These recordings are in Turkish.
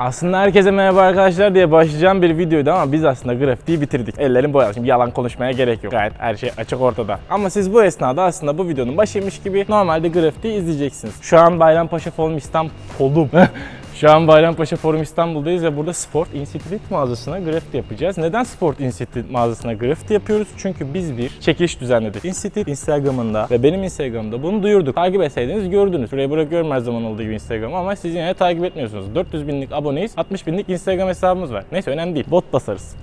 Aslında herkese merhaba arkadaşlar diye başlayacağım bir videoydu ama biz aslında grafitiyi bitirdik. Ellerim boyalı. Şimdi yalan konuşmaya gerek yok. Gayet her şey açık ortada. Ama siz bu esnada aslında bu videonun başıymış gibi normalde grafitiyi izleyeceksiniz. Şu an Bayrampaşa Forum İstanbul'um. Şu an Bayrampaşa Forum İstanbul'dayız ve burada Sport Institute mağazasına grafiti yapacağız. Neden Sport Institute mağazasına grafiti yapıyoruz? Çünkü biz bir çekiliş düzenledik. Institute Instagram'ında ve benim Instagram'da bunu duyurduk. Takip etseydiniz gördünüz. Şuraya bırakıyorum her zaman olduğu gibi Instagram'ı ama siz yine takip etmiyorsunuz. 400 binlik aboneyiz, 60 binlik Instagram hesabımız var. Neyse önemli değil. Bot basarız.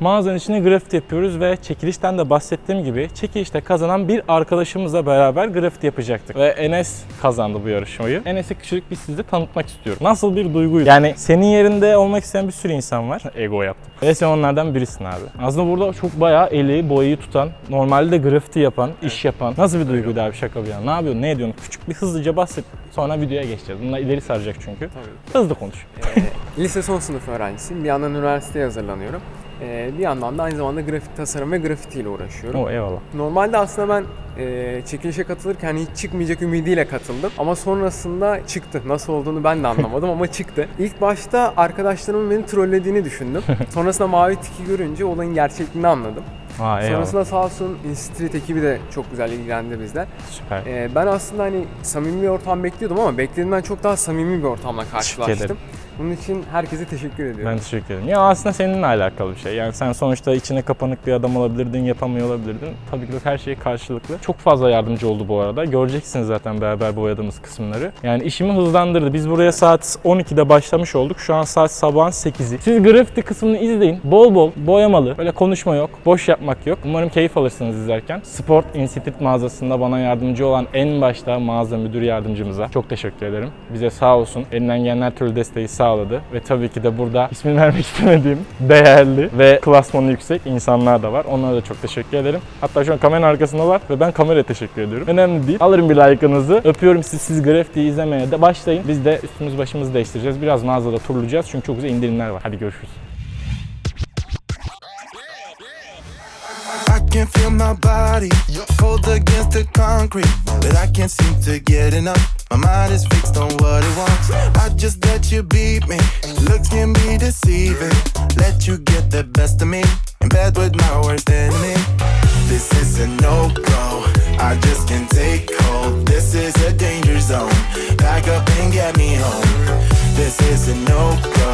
Mağazanın içine grafiti yapıyoruz ve çekilişten de bahsettiğim gibi çekilişte kazanan bir arkadaşımızla beraber grafiti yapacaktık. Ve Enes kazandı bu yarışmayı. Enes'i küçük bir size tanıtmak istiyorum. Nasıl bir duyguydu? Yani senin yerinde olmak isteyen bir sürü insan var. Ego yaptım. Ve sen onlardan birisin abi. Aslında burada çok bayağı eli, boyayı tutan, normalde de grafiti yapan, iş yapan. Nasıl bir duyguydu abi şaka bir yana? Ne yapıyorsun, ne ediyorsun? Küçük bir hızlıca bahset. Sonra videoya geçeceğiz. Bunlar ileri saracak çünkü. Hızlı konuş. Ee, lise son sınıf öğrencisiyim. Bir yandan üniversiteye hazırlanıyorum. Ee, bir yandan da aynı zamanda grafik tasarım ve grafitiyle uğraşıyorum. O eyvallah. Normalde aslında ben e, çekilişe katılırken hiç çıkmayacak ümidiyle katıldım. Ama sonrasında çıktı. Nasıl olduğunu ben de anlamadım ama çıktı. İlk başta arkadaşlarımın beni trollediğini düşündüm. Sonrasında mavi tiki görünce olayın gerçekliğini anladım. Aa eyvallah. Sonrasında sağ olsun Street ekibi de çok güzel ilgilendi bizler. Süper. Ee, ben aslında hani samimi bir ortam bekliyordum ama beklediğimden çok daha samimi bir ortamla karşılaştım. Bunun için herkese teşekkür ediyorum. Ben teşekkür ederim. Ya aslında seninle alakalı bir şey. Yani sen sonuçta içine kapanık bir adam olabilirdin, yapamıyor olabilirdin. Tabii ki de her şey karşılıklı. Çok fazla yardımcı oldu bu arada. Göreceksiniz zaten beraber boyadığımız kısımları. Yani işimi hızlandırdı. Biz buraya saat 12'de başlamış olduk. Şu an saat sabahın 8'i. Siz grafiti kısmını izleyin. Bol bol boyamalı. Böyle konuşma yok. Boş yapmak yok. Umarım keyif alırsınız izlerken. Sport Institute mağazasında bana yardımcı olan en başta mağaza müdür yardımcımıza çok teşekkür ederim. Bize sağ olsun. Elinden gelen her türlü desteği sağladı. Ve tabii ki de burada ismini vermek istemediğim değerli ve klasmanı yüksek insanlar da var. Onlara da çok teşekkür ederim. Hatta şu an kameranın arkasındalar ve ben kameraya teşekkür ediyorum. Önemli değil. Alırım bir like'ınızı. Öpüyorum siz. Siz grafiti izlemeye de başlayın. Biz de üstümüz başımızı değiştireceğiz. Biraz mağazada turlayacağız çünkü çok güzel indirimler var. Hadi görüşürüz. Can feel my body cold against the concrete, but I can't seem to get enough. My mind is fixed on what it wants. I just let you beat me. Looks can be deceiving. Let you get the best of me. In bed with my worst enemy. This is a no go. I just can't take hold. This is a danger zone. Back up and get me home. This is a no go.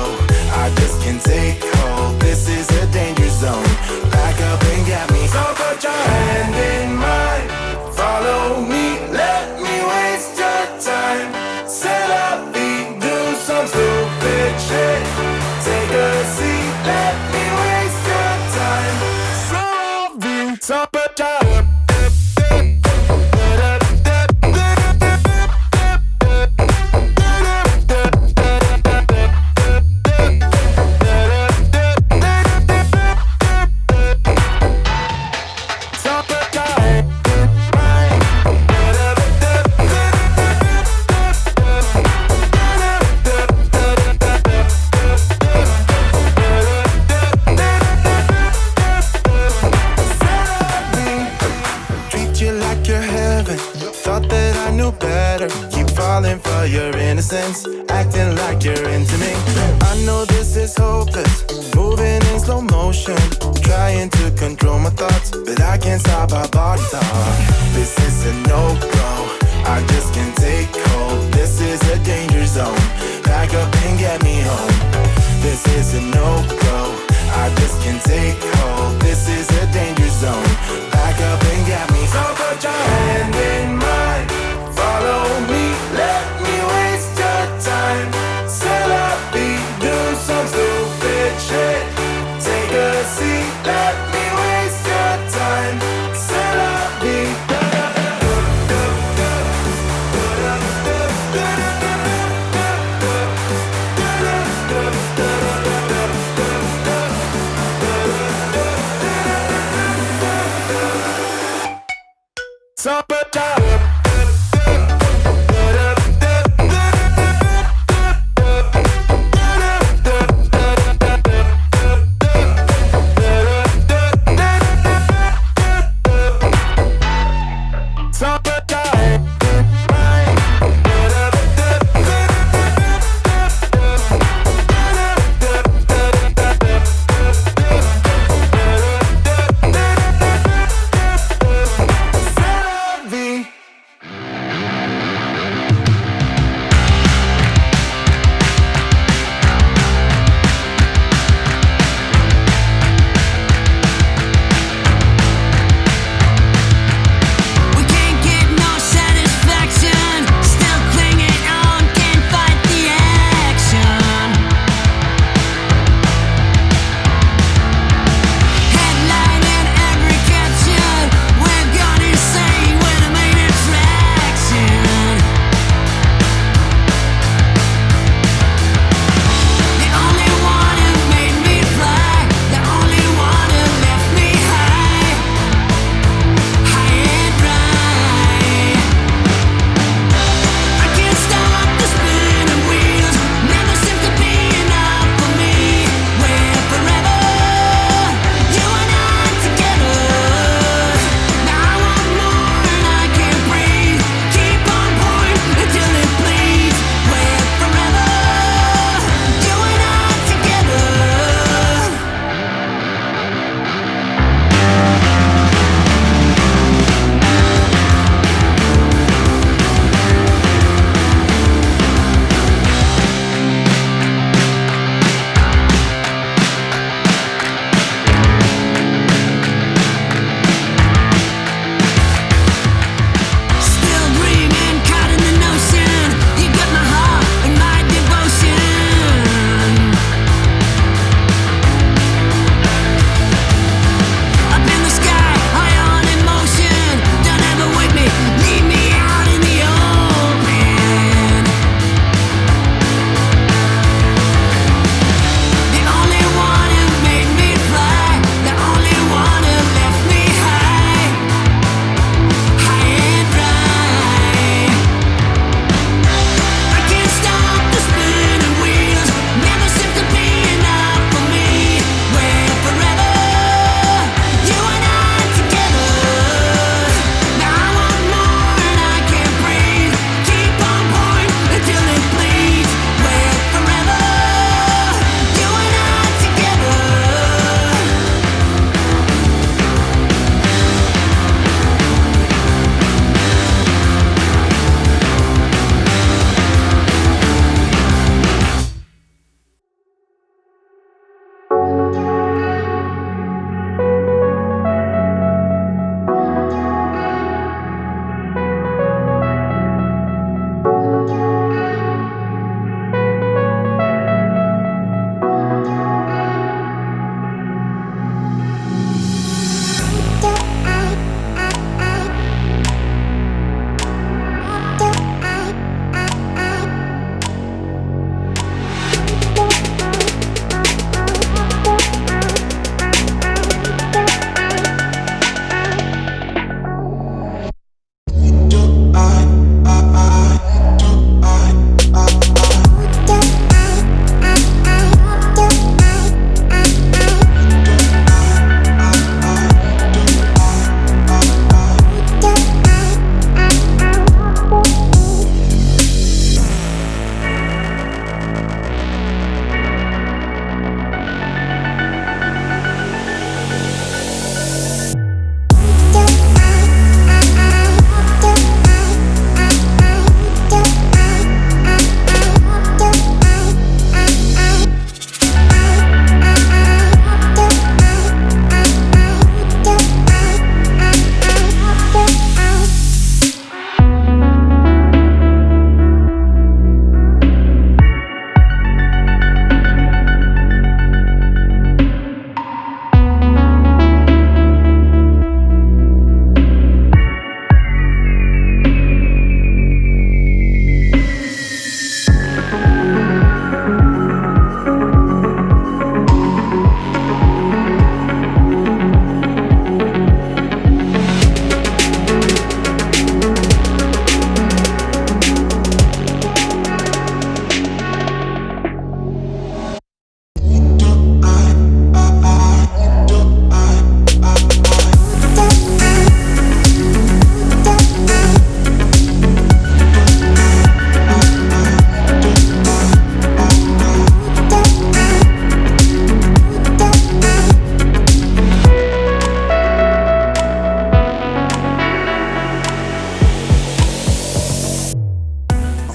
I just can't take hold. This is a danger zone. Back up and get me. So put your hand in mine. Follow me. Let this is hopeless, moving in slow motion, trying to control my thoughts, but I can't stop our body talk. This is a no go. I just can't take hold. This is a danger zone. Back up and get me home. This is a no go. I just can't take hold. This is a danger zone. Back up and get me. So summertime. Summertime.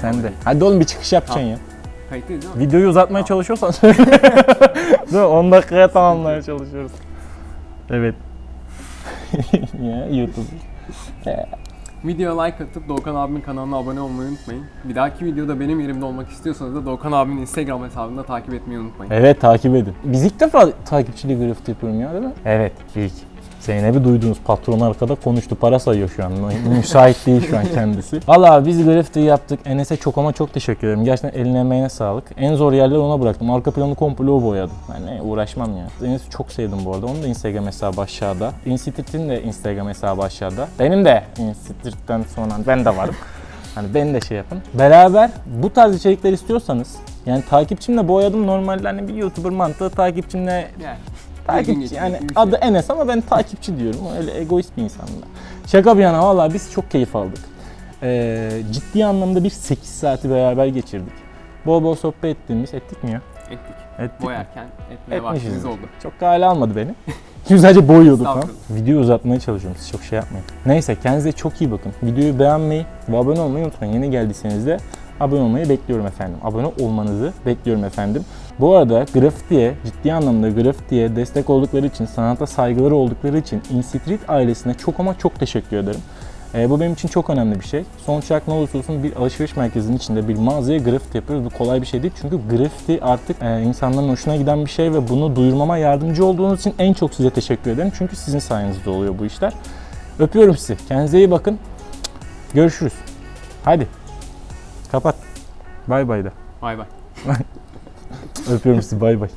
Put your Hadi oğlum bir çıkış yapacaksın ya. Kayıtlıyız değil mi? Videoyu uzatmaya çalışıyorsan söyle. Değil mi? 10 dakikaya tamamlamaya çalışıyoruz. Evet. ya YouTube. Videoya like atıp Doğukan abimin kanalına abone olmayı unutmayın. Bir dahaki videoda benim yerimde olmak istiyorsanız da Doğukan abimin Instagram hesabını takip etmeyi unutmayın. Evet takip edin. Biz ilk defa takipçili grafiti yapıyorum ya değil mi? Evet ilk. Zeynep'i duydunuz patron arkada konuştu para sayıyor şu an. Mü- müsait değil şu an kendisi. Valla biz grafiti yaptık. Enes'e çok ama çok teşekkür ederim. Gerçekten eline emeğine sağlık. En zor yerleri ona bıraktım. Arka planı komple o boyadı. Ne uğraşmam ya. Enes'i çok sevdim bu arada. Onun da Instagram hesabı aşağıda. Institute'in de Instagram hesabı aşağıda. Benim de Institute'den sonra ben de varım. Hani beni de şey yapın. Beraber bu tarz içerikler istiyorsanız yani takipçimle boyadım normalde hani bir YouTuber mantığı takipçimle Yani. Takipçi yani adı Enes ama ben takipçi diyorum. Öyle egoist bir insanım ben. Şaka bir yana valla biz çok keyif aldık. Ee, ciddi anlamda bir 8 saati beraber geçirdik. Bol bol sohbet ettiğimiz, ettik mi ya? Ettik. Ettik. Boyarken etmeye Etmişiz. vaktimiz oldu. Çok da hale almadı beni. Sadece boyuyorduk. Estağfurullah. Videoyu uzatmaya çalışıyorum siz çok şey yapmayın. Neyse kendinize çok iyi bakın. Videoyu beğenmeyi ve abone olmayı unutmayın. Yeni geldiyseniz de abone olmayı bekliyorum efendim. Abone olmanızı bekliyorum efendim. Bu arada grafitiye, ciddi anlamda grafitiye destek oldukları için, sanata saygıları oldukları için InStreet ailesine çok ama çok teşekkür ederim. Ee, bu benim için çok önemli bir şey. Sonuç olarak ne olursa olsun bir alışveriş merkezinin içinde bir mağazaya grafiti yapıyoruz. Bu kolay bir şey değil çünkü grafiti artık e, insanların hoşuna giden bir şey ve bunu duyurmama yardımcı olduğunuz için en çok size teşekkür ederim. Çünkü sizin sayenizde oluyor bu işler. Öpüyorum sizi. Kendinize iyi bakın. Görüşürüz. Hadi. Kapat. Bay bay da. Bay bay. Öpüyorum sizi. Bay bay.